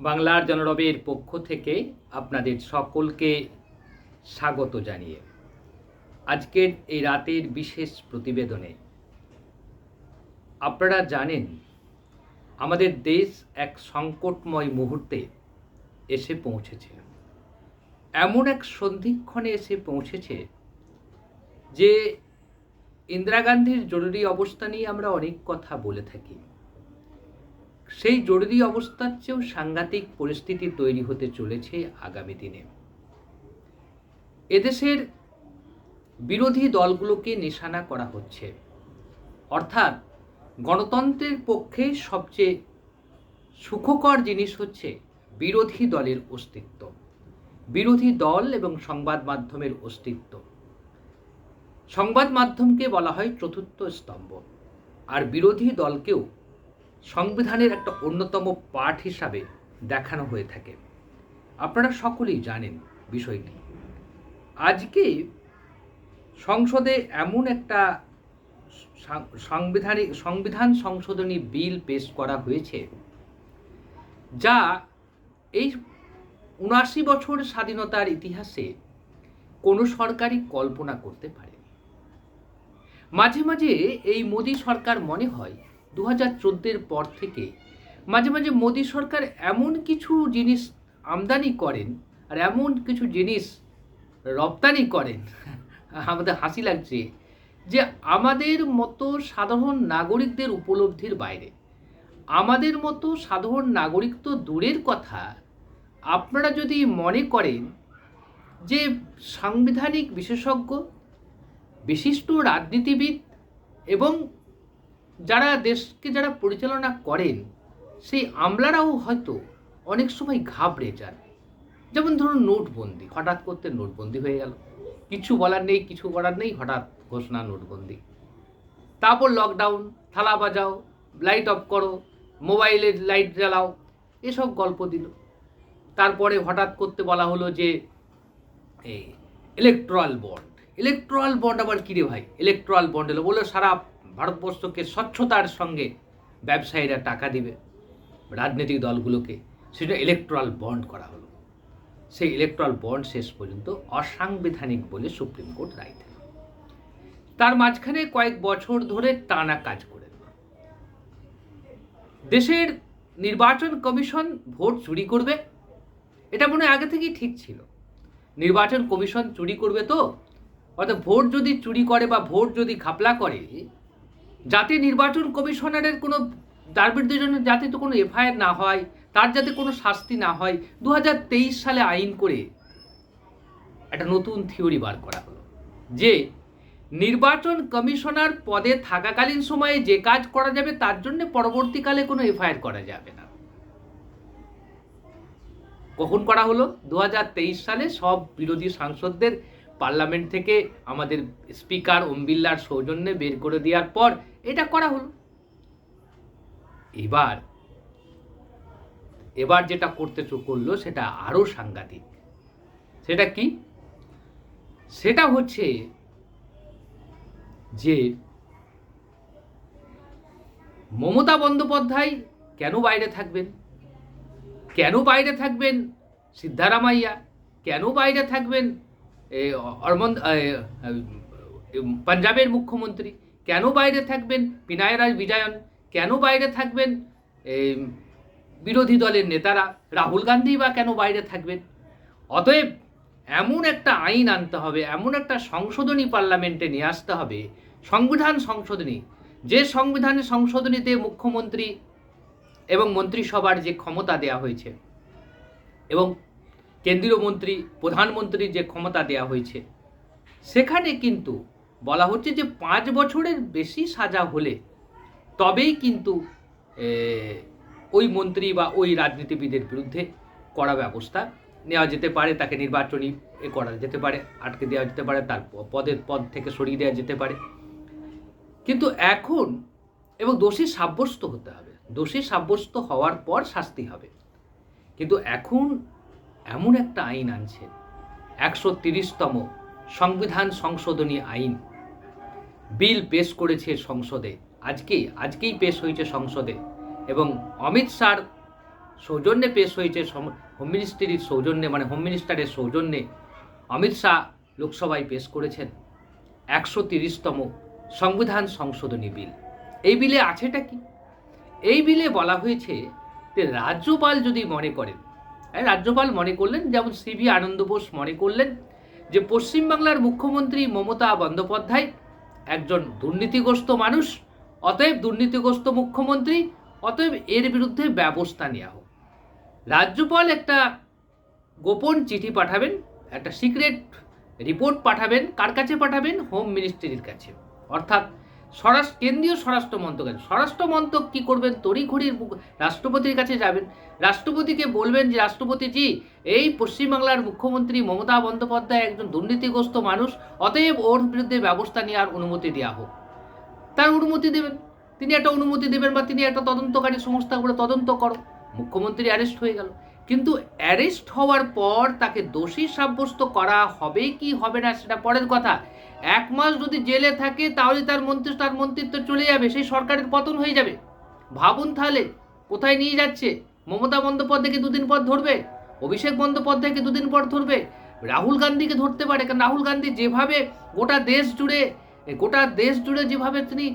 বাংলার জনরবের পক্ষ থেকে আপনাদের সকলকে স্বাগত জানিয়ে আজকের এই রাতের বিশেষ প্রতিবেদনে আপনারা জানেন, আমাদের দেশ এক সংকটময় মুহূর্তে এসে পৌঁছেছে। এমন এক সন্ধিক্ষণে এসে পৌঁছেছে যে ইন্দিরা গান্ধীর জরুরি অবস্থা নিয়ে আমরা অনেক কথা বলে থাকি। সেই জরুরি অবস্থার চেয়েও সাংঘাতিক পরিস্থিতি তৈরি হতে চলেছে আগামী দিনে। এদেশের বিরোধী দলগুলোকে নিশানা করা হচ্ছে। অর্থাৎ গণতন্ত্রের পক্ষে সবচেয়ে সুখকর জিনিস হচ্ছে বিরোধী দলের অস্তিত্ব। বিরোধী দল এবং সংবাদ মাধ্যমের অস্তিত্ব। সংবাদ মাধ্যমকে বলা হয় চতুর্থ স্তম্ভ। আর বিরোধী দলকেও সংবিধানের একটা অন্যতম পাঠ হিসাবে দেখানো হয়ে থাকে। আপনারা সকলেই জানেন বিষয়টি। আজকে সংসদে এমন একটা সাংবিধানিক সংবিধান সংশোধনী বিল পেশ করা হয়েছে, যা এই উনাশি বছর স্বাধীনতার ইতিহাসে কোনো সরকারই কল্পনা করতে পারে মাঝে মাঝে এই মোদী সরকার মনে হয় দু হাজার চোদ্দের পর থেকে মাঝে মাঝে মোদী সরকার এমন কিছু জিনিস আমদানি করেন আর এমন কিছু জিনিস রপ্তানি করেন। আমাদের হাসি লাগছে যে আমাদের মতো সাধারণ নাগরিকদের উপলব্ধির বাইরে। আমাদের মতো সাধারণ নাগরিক তো দূরের কথা। আপনারা যদি মনে করেন যে সাংবিধানিক বিশেষজ্ঞ, বিশিষ্ট রাজনীতিবিদ এবং যারা দেশকে যারা পরিচালনা করেন, সেই আমলারাও হয়তো অনেক সময় ঘাবড়ে যান। যেমন ধরুন নোটবন্দি, হঠাৎ করতে নোটবন্দি হয়ে গেল। কিছু বলার নেই, কিছু করার নেই, হঠাৎ ঘোষণা নোটবন্দি। তারপর লকডাউন থালা বাজাও লাইট অফ করো মোবাইলের লাইট জ্বালাও, এসব গল্প দিল। তারপরে হঠাৎ করতে বলা হলো যে, এই ইলেকট্রাল বন্ড ইলেকট্রাল বন্ড আবার কী রে ভাই? ইলেকট্রাল বন্ড এলো। বলল সারা ভারতবর্ষকে স্বচ্ছতার সঙ্গে ব্যবসায়ীরা টাকা দিবে। রাজনৈতিক দলগুলোকে সেটা ইলেকট্রাল বন্ড করা হলো। সেই ইলেকট্রাল বন্ড শেষ পর্যন্ত অসাংবিধানিক বলে সুপ্রিম কোর্ট রায় দিল। তার মাঝখানে কয়েক বছর ধরে টানা কাজ করে। দেশের নির্বাচন কমিশন ভোট চুরি করবে? এটা মনে আগে থেকেই ঠিক ছিল। নির্বাচন কমিশন চুরি করবে তো? অর্থাৎ ভোট যদি চুরি করে বা ভোট যদি ঘাপলা করে যাতে নির্বাচন কমিশনারের কোনো তার বিরুদ্ধে জন্য যাতে তো কোনো এফআইআর না হয়, তার যাতে কোনো শাস্তি না হয় দু হাজার তেইশ সালে আইন করে একটা নতুন থিওরি বার করা হলো। যে নির্বাচন কমিশনার পদে থাকাকালীন সময়ে যে কাজ করা যাবে, তার জন্য পরবর্তীকালে কোনো এফআইআর করা যাবে না। কখন করা হলো? দু হাজার তেইশ সালে সব বিরোধী সাংসদদের পার্লামেন্ট থেকে আমাদের স্পিকার ওম বিল্লার সৌজন্যে বের করে দেওয়ার পর এটা করা হলো। এবার এবার যেটা করতে করল সেটা আরও সাংঘাতিক। সেটা কি? সেটা হচ্ছে যে মমতা বন্দ্যোপাধ্যায় কেন বাইরে থাকবেন? কেন বাইরে থাকবেন সিদ্ধারামাইয়া? কেন বাইরে থাকবেন অরমন্দ পাঞ্জাবের মুখ্যমন্ত্রী, কেন বাইরে থাকবেন? পিনায় রাজ বিজয়ন, কেন বাইরে থাকবেন? বিরোধী দলের নেতারা, রাহুল গান্ধী বা কেন বাইরে থাকবেন? অতএব এমন একটা আইন আনতে হবে, এমন একটা সংশোধনী পার্লামেন্টে নিয়ে আসতে হবে, সংবিধান সংশোধনী। যে সংবিধান সংশোধনীতে মুখ্যমন্ত্রী এবং মন্ত্রিসভার যে ক্ষমতা দেয়া হয়েছে এবং কেন্দ্রীয় মন্ত্রী, প্রধানমন্ত্রীর যে ক্ষমতা দেয়া হয়েছে, সেখানে কিন্তু বলা হচ্ছে যে পাঁচ বছরের বেশি সাজা হলে তবেই কিন্তু ওই মন্ত্রী বা ওই রাজনীতিবিদের বিরুদ্ধে কড়া ব্যবস্থা নেওয়া যেতে পারে, তাকে নির্বাচনী এ করা যেতে পারে, আটকে দেওয়া যেতে পারে, তার পদের পদ থেকে সরিয়ে দেওয়া যেতে পারে। কিন্তু এখন, এবং দোষী সাব্যস্ত হতে হবে, দোষী সাব্যস্ত হওয়ার পর শাস্তি হবে। কিন্তু এখন এমন একটা আইন আনছে, একশো তিরিশতম সংবিধান সংশোধনী আইন। বিল পেশ করেছে সংসদে আজকেই আজকেই পেশ হয়েছে সংসদে। এবং অমিত শাহর সৌজন্যে পেশ হয়েছে হোম মিনিস্ট্রির সৌজন্যে মানে হোম মিনিস্টারের সৌজন্যে অমিত শাহ লোকসভায় পেশ করেছেন একশো তিরিশতম সংবিধান সংশোধনী বিল। এই বিলে আছেটা কি? এই বিলে বলা হয়েছে যে রাজ্যপাল যদি মনে করেন রাজ্যপাল মনে করলেন, যেমন সিভি আনন্দ বোস মনে করলেন, যে পশ্চিমবাংলার মুখ্যমন্ত্রী মমতা বন্দ্যোপাধ্যায় একজন দুর্নীতিগ্রস্ত মানুষ, অতএব দুর্নীতিগ্রস্ত মুখ্যমন্ত্রী, অতএব এর বিরুদ্ধে ব্যবস্থা নেওয়া হোক। রাজ্যপাল একটা গোপন চিঠি পাঠাবেন, একটা সিক্রেট রিপোর্ট পাঠাবেন, কার কাছে পাঠাবেন? হোম মিনিস্ট্রির কাছে। অর্থাৎ স্বরাষ্ট্র, কেন্দ্রীয় স্বরাষ্ট্র মন্ত্রক স্বরাষ্ট্র মন্ত্রক কী করবেন? তড়িঘড়ির রাষ্ট্রপতির কাছে যাবেন। রাষ্ট্রপতিকে বলবেন যে রাষ্ট্রপতিজি এই পশ্চিমবাংলার মুখ্যমন্ত্রী মমতা বন্দ্যোপাধ্যায় একজন দুর্নীতিগ্রস্ত মানুষ, অতএব ওর বিরুদ্ধে ব্যবস্থা নেওয়ার অনুমতি দেওয়া হোক। তার অনুমতি দেবেন। তিনি একটা অনুমতি দেবেন বা তিনি একটা তদন্তকারী সংস্থা করে তদন্ত করো। মুখ্যমন্ত্রী অ্যারেস্ট হয়ে গেল। কিন্তু অ্যারেস্ট হওয়ার পর তাকে দোষী সাব্যস্ত করা হবে কি হবে না সেটা পরের কথা। এক মাস যদি জেলে থাকে, তাহলে তার মন্ত্রী, তার মন্ত্রিত্ব চলে যাবে, সেই সরকারের পতন হয়ে যাবে। ভাবুন তাহলে, কোথায় নিয়ে যাচ্ছে? মমতা বন্দ্যোপাধ্যায়কে দুদিন পর ধরবে? অভিষেক বন্দ্যোপাধ্যায়কে দুদিন পর ধরবে? রাহুল গান্ধীকে ধরতে পারে, কারণ রাহুল গান্ধী যেভাবে গোটা দেশ জুড়ে, গোটা দেশ জুড়ে যেভাবে তিনি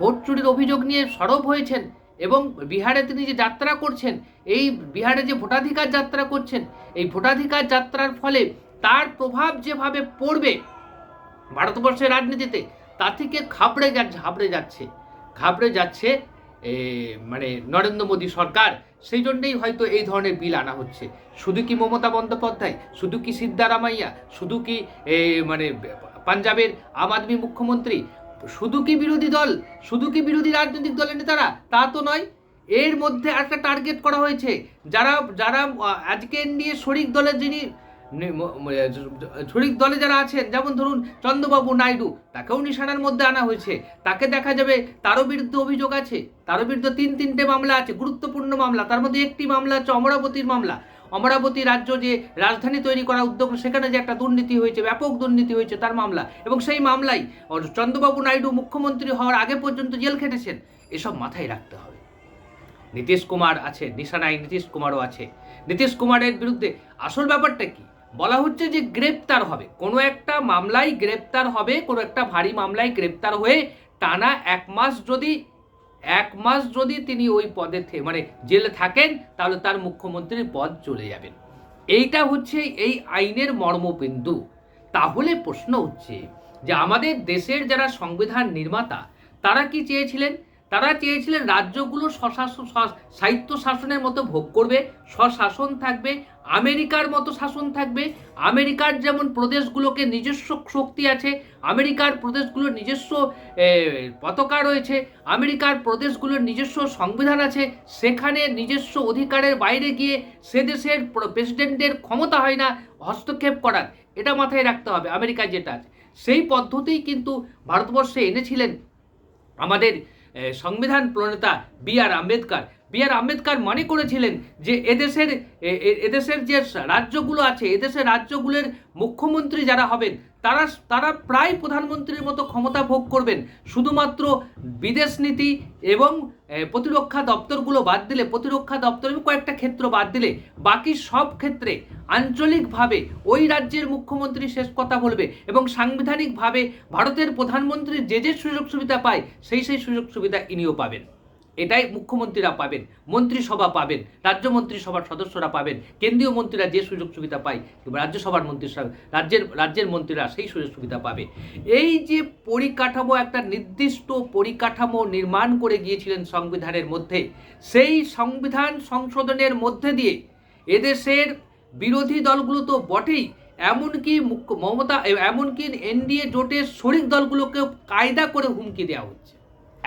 ভোট চুরির অভিযোগ নিয়ে সরব হয়েছেন, এবং বিহারে তিনি যে যাত্রা করছেন, এই বিহারে যে ভোটাধিকার যাত্রা করছেন, এই ভোটাধিকার যাত্রার ফলে তার প্রভাব যেভাবে পড়বে ভারতবর্ষের রাজনীতিতে, তা থেকে ঘাবড়ে যাচ্ছে ঘাবড়ে যাচ্ছে। ঘাবড়ে যাচ্ছে মানে নরেন্দ্র মোদী সরকার। সেই জন্যেই হয়তো এই ধরনের বিল আনা হচ্ছে। শুধু কি মমতা বন্দ্যোপাধ্যায়? শুধু কি সিদ্ধারামাইয়া? শুধু কি মানে পাঞ্জাবের আম আদমি মুখ্যমন্ত্রী? শুধু কি বিরোধী দল? শুধু কি বিরোধী রাজনৈতিক দলের নেতারা? তা তো নয়। এর মধ্যে একটা টার্গেট করা হয়েছে। যারা যারা আজকে নিয়ে শরিক দলের যিনি শরিক দলে যারা আছেন, যেমন ধরুন চন্দ্রবাবু নাইডু, তাকেও নিশানার মধ্যে আনা হয়েছে। তাকে দেখা যাবে তারও বিরুদ্ধে অভিযোগ আছে, তারও বিরুদ্ধে তিন, তিনটে মামলা আছে, গুরুত্বপূর্ণ মামলা, তার মধ্যে একটি মামলা হচ্ছে অমরাবতীর মামলা। অমরাবতী রাজ্য যে রাজধানী তৈরি করা উদ্যোগ, সেখানে যে একটা দুর্নীতি হয়েছে, ব্যাপক দুর্নীতি হয়েছে তার মামলা। এবং সেই মামলায় চন্দ্রবাবু নাইডু মুখ্যমন্ত্রী হওয়ার আগে পর্যন্ত জেল খেটেছেন, এসব মাথায় রাখতে হবে। নীতিশ কুমার আছে, নিশানায় নীতিশ কুমারও আছে। নীতিশ কুমারের বিরুদ্ধে আসল ব্যাপারটা কি? বলা হচ্ছে যে গ্রেপ্তার হবে। কোনো একটা মামলায় গ্রেপ্তার হবে, কোনো একটা ভারী মামলায় গ্রেপ্তার হয়ে টানা এক মাস যদি, এক মাস যদি তিনি ওই পদে মানে জেলে থাকেন, তাহলে তার মুখ্যমন্ত্রীর পদ চলে যাবেন এইটা হচ্ছে এই আইনের মর্মবিন্দু। তাহলে প্রশ্ন হচ্ছে যে আমাদের দেশের যারা সংবিধান নির্মাতা, তারা কি চেয়েছিলেন? তারা চেয়েছিলেন রাজ্যগুলো স্বশাসন স্ব- সাহিত্য শাসনের মতো ভোগ করবে স্বশাসন থাকবে, আমেরিকার মতো শাসন থাকবে, আমেরিকার যেমন প্রদেশগুলোকে নিজস্ব শক্তি আছে, আমেরিকার প্রদেশগুলোর নিজস্ব পতাকা রয়েছে, আমেরিকার প্রদেশগুলোর নিজস্ব সংবিধান আছে, সেখানে নিজস্ব অধিকারের বাইরে গিয়ে সে দেশের প্র- প্রেসিডেন্টের ক্ষমতা হয় না, হস্তক্ষেপ করার, এটা মাথায় রাখতে হবে, আমেরিকায় যেটা আছে। সেই পদ্ধতিই কিন্তু ভারতবর্ষে এনেছিলেন আমাদের সংবিধান প্রণেতা B R Ambedkar. B R Ambedkar মনে করেছিলেন যে এদেশের এদেশের যে রাজ্যগুলো আছে, এদেশের রাজ্যগুলোর মুখ্যমন্ত্রী যারা হবেন তারা তারা প্রায় প্রধানমন্ত্রীর মতো ক্ষমতা ভোগ করবেন। শুধুমাত্র বিদেশ নীতি এবং প্রতিরক্ষা দপ্তরগুলো বাদ দিলে, প্রতিরক্ষা দপ্তর এবং কয়েকটা ক্ষেত্র বাদ দিলে, বাকি সব ক্ষেত্রে আঞ্চলিকভাবে ওই রাজ্যের মুখ্যমন্ত্রী শেষ কথা বলবে এবং সাংবিধানিকভাবে ভারতের প্রধানমন্ত্রী যে যে সুযোগ সুবিধা পায়, সেই সেই সুযোগ সুবিধা ইনিও পাবেন। এটাই মুখ্যমন্ত্রীরা পাবেন, মন্ত্রিসভা পাবেন, রাজ্য মন্ত্রিসভার সদস্যরা পাবেন, কেন্দ্রীয় মন্ত্রীরা যে সুযোগ সুবিধা পায় রাজ্যসভার মন্ত্রিসভা রাজ্যের রাজ্যের মন্ত্রীরা সেই সুযোগ সুবিধা পাবে। এই যে পরিকাঠামো, একটা নির্দিষ্ট পরিকাঠামো নির্মাণ করে গিয়েছিলেন সংবিধানের মধ্যে, সেই সংবিধান সংশোধনের মধ্যে দিয়ে এদেশের বিরোধী দলগুলো তো বটেই, এমনকি মুখ্য, মমতা, এমনকি এনডিএ জোটের শরিক দলগুলোকেও কায়দা করে হুমকি দেওয়া হচ্ছে।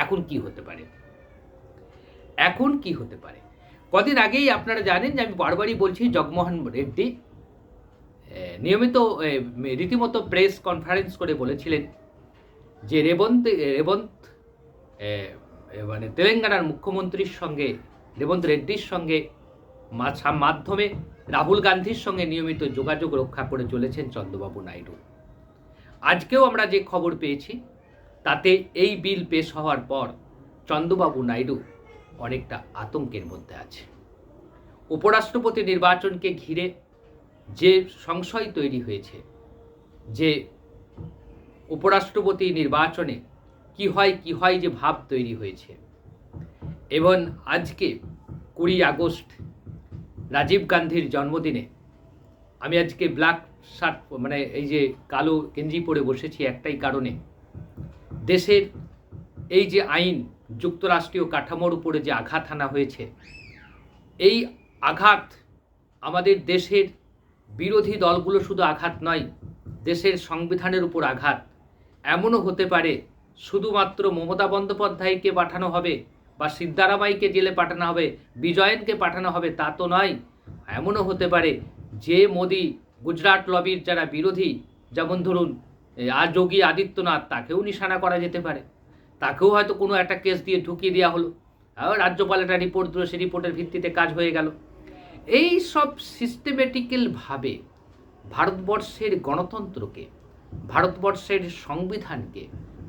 এখন কি হতে পারে? এখন কি হতে পারে? কদিন আগেই আপনারা জানেন যে আমি বারবারই বলছি জগমোহন রেড্ডি নিয়মিত রীতিমতো প্রেস কনফারেন্স করে বলেছিলেন যে রেবন্ত রেবন্ত মানে তেলেঙ্গানার মুখ্যমন্ত্রীর সঙ্গে, রেবন্ত রেড্ডির সঙ্গে মাধ্যমে রাহুল গান্ধীর সঙ্গে নিয়মিত যোগাযোগ রক্ষা করে চলেছেন চন্দ্রবাবু নাইডু। আজকেও আমরা যে খবর পেয়েছি, তাতে এই বিল পেশ হওয়ার পর চন্দ্রবাবু নাইডু অনেকটা আতঙ্কের মধ্যে আছে। উপরাষ্ট্রপতি নির্বাচনকে ঘিরে যে সংশয় তৈরি হয়েছে, যে উপরাষ্ট্রপতি নির্বাচনে কি হয় কি হয় যে ভাব তৈরি হয়েছে, এবং আজকে কুড়ি আগস্ট, রাজীব গান্ধীর জন্মদিনে আমি আজকে ব্ল্যাক শার্ট মানে এই যে কালো গেঞ্জি পরে বসেছি একটাই কারণে, দেশের এই যে আইন যুক্তরাষ্ট্রীয় কাঠামোর উপরে যে আঘাত হানা হয়েছে, এই আঘাত আমাদের দেশের বিরোধী দলগুলো শুধু আঘাত নয়, দেশের সংবিধানের উপর আঘাত। এমনও হতে পারে শুধুমাত্র মমতা বন্দ্যোপাধ্যায়কে পাঠানো হবে বা সিদ্ধারামাইকে জেলে পাঠানো হবে, বিজয়নকে পাঠানো হবে, তা তো নয়। এমনও হতে পারে যে মোদি গুজরাট লবির যারা বিরোধী, যেমন ধরুন যোগী আদিত্যনাথ, তাকেও নিশানা করা যেতে পারে। তাকেও হয়তো কোনো একটা কেস দিয়ে ঢুকিয়ে দেওয়া হলো। রাজ্যপাল একটা রিপোর্ট দিল, সেই রিপোর্টের ভিত্তিতে কাজ হয়ে গেল। এই সব সিস্টেমেটিক্যালভাবে ভারতবর্ষের গণতন্ত্রকে, ভারতবর্ষের সংবিধানকে,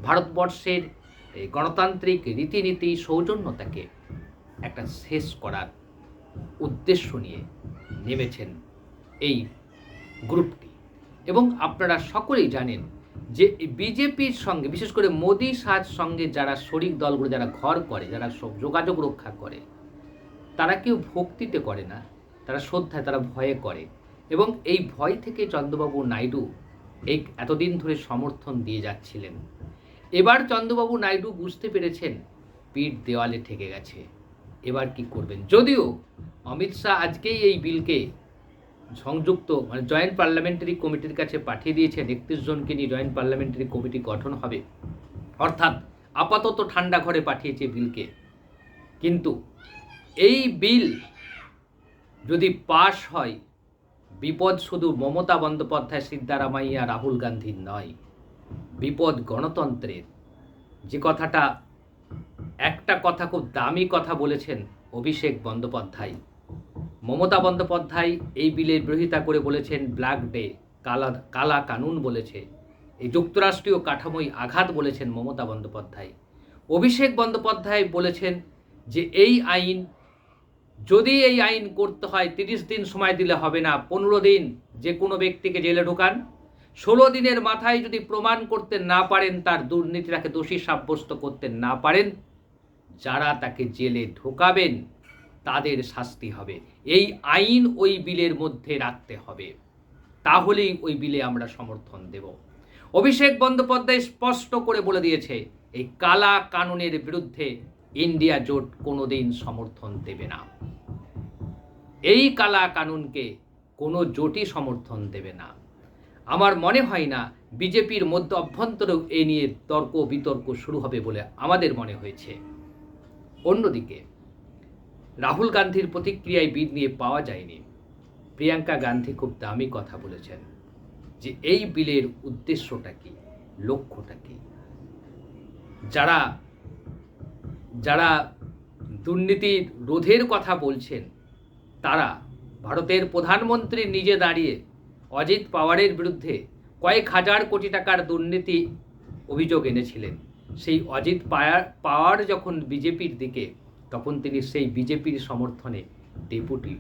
ভারতবর্ষের গণতান্ত্রিক রীতিনীতি, সৌজন্যতাকে একটা শেষ করার উদ্দেশ্য নিয়ে নেমেছেন এই গ্রুপটি এবং আপনারা সকলেই জানেন যে বিজেপির সঙ্গে, বিশেষ করে মোদী সাজ সঙ্গে যারা শরিক দলগুলো, যারা ঘর করে, যারা যোগাযোগ রক্ষা করে, তারা কেউ ভক্তিতে করে না, তারা শ্রদ্ধায়, তারা ভয়ে করে। এবং এই ভয় থেকে চন্দ্রবাবু নাইডু এই এতদিন ধরে সমর্থন দিয়ে যাচ্ছিলেন। এবার চন্দ্রবাবু নাইডু বুঝতে পেরেছেন, পিঠ দেওয়ালে ঠেকে গেছে। এবার কি করবেন? যদিও অমিত শাহ আজকেই এই বিলকে সংযুক্ত মানে জয়েন্ট পার্লামেন্টারি কমিটির কাছে পাঠিয়ে দিয়েছেন একত্রিশ জনকে নিয়ে জয়েন্ট পার্লামেন্টারি কমিটি গঠন হবে। অর্থাৎ আপাতত ঠান্ডা ঘরে পাঠিয়েছে বিলকে। কিন্তু এই বিল যদি পাশ হয়, বিপদ শুধু মমতা বন্দ্যোপাধ্যায়, সিদ্ধারামাইয়া, রাহুল গান্ধীর নয়। বিপদ গণতন্ত্রের। যে কথাটা একটা কথা খুব দামি কথা বলেছেন অভিষেক বন্দ্যোপাধ্যায়। মমতা বন্দ্যোপাধ্যায় এই বিলের বিরোধিতা করে বলেছেন ব্ল্যাক ডে, কালা কালা কানুন বলেছে। এই যুক্তরাষ্ট্রীয় কাঠামোয় আঘাত বলেছেন মমতা বন্দ্যোপাধ্যায়। অভিষেক বন্দ্যোপাধ্যায় বলেছেন যে এই আইন, যদি এই আইন করতে হয় তিরিশ দিন সময় দিলে হবে না, পনেরো দিন যে কোনো ব্যক্তিকে জেলে ঢোকান। ষোলো দিনের মাথায় যদি প্রমাণ করতে না পারেন, তার দুর্নীতিটাকে দোষী সাব্যস্ত করতে না পারেন, যারা তাকে জেলে ঢোকাবেন তাদের শাস্তি হবে। এই আইন ওই বিলের মধ্যে রাখতে হবে। তাহলেই ওই বিলে আমরা সমর্থন দেব। অভিষেক বন্দ্যোপাধ্যায় স্পষ্ট করে বলে দিয়েছে, এই কালা কানুনের বিরুদ্ধে ইন্ডিয়া জোট কোনোদিন সমর্থন দেবে না। এই কালা কানুনকে কোনো জোটই সমর্থন দেবে না। আমার মনে হয় না বিজেপির মধ্যে অভ্যন্তরেও এ নিয়ে তর্ক বিতর্ক শুরু হবে বলে আমাদের মনে হয়েছে। অন্যদিকে রাহুল গান্ধীর প্রতিক্রিয়ায় বিল নিয়ে পাওয়া যায়নি। প্রিয়াঙ্কা গান্ধী খুব দামি কথা বলেছেন যে এই বিলের উদ্দেশ্যটা কি, লক্ষ্যটা কি? যারা যারা দুর্নীতি রোধের কথা বলছেন, তারা ভারতের প্রধানমন্ত্রী নিজে দাঁড়িয়ে অজিত পাওয়ারের বিরুদ্ধে কয়েক হাজার কোটি টাকার দুর্নীতি অভিযোগ এনেছিলেন। সেই অজিত পায়ার পাওয়ার যখন বিজেপির দিকে তখন তিনি সেই বিজেপির সমর্থনে deputy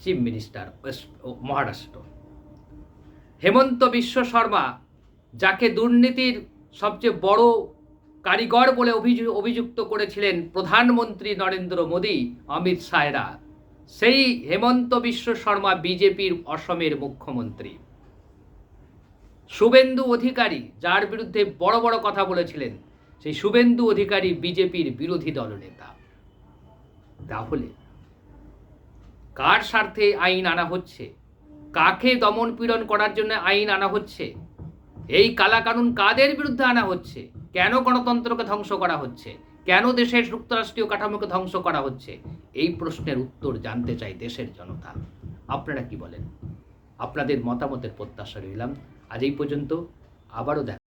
chief minister west Maharashtra. Hemanta Biswa Sarma, যাকে দুর্নীতির সবচেয়ে বড় কারিগর বলে অভিযুক্ত করেছিলেন প্রধানমন্ত্রী নরেন্দ্র মোদী, অমিত শাহরা, সেই হেমন্ত বিশ্ব শর্মা বিজেপির অসমের মুখ্যমন্ত্রী। শুভেন্দু অধিকারী, যার বিরুদ্ধে বড় বড় কথা বলেছিলেন সেই শুভেন্দু অধিকারী বিজেপির বিরোধী দলনেতা। তাহলে কার স্বার্থে আইন আনা হচ্ছে? কাকে দমন পীড়ন করার জন্য আইন আনা হচ্ছে? এই কালাকানুন কাদের বিরুদ্ধে আনা হচ্ছে? কেন গণতন্ত্রকে ধ্বংস করা হচ্ছে? কেন দেশের যুক্তরাষ্ট্রীয় কাঠামোকে ধ্বংস করা হচ্ছে? এই প্রশ্নের উত্তর জানতে চাই দেশের জনতা। আপনারা কি বলেন? আপনাদের মতামতের প্রত্যাশা রইলাম। আজ এই পর্যন্ত। আবারও দেখা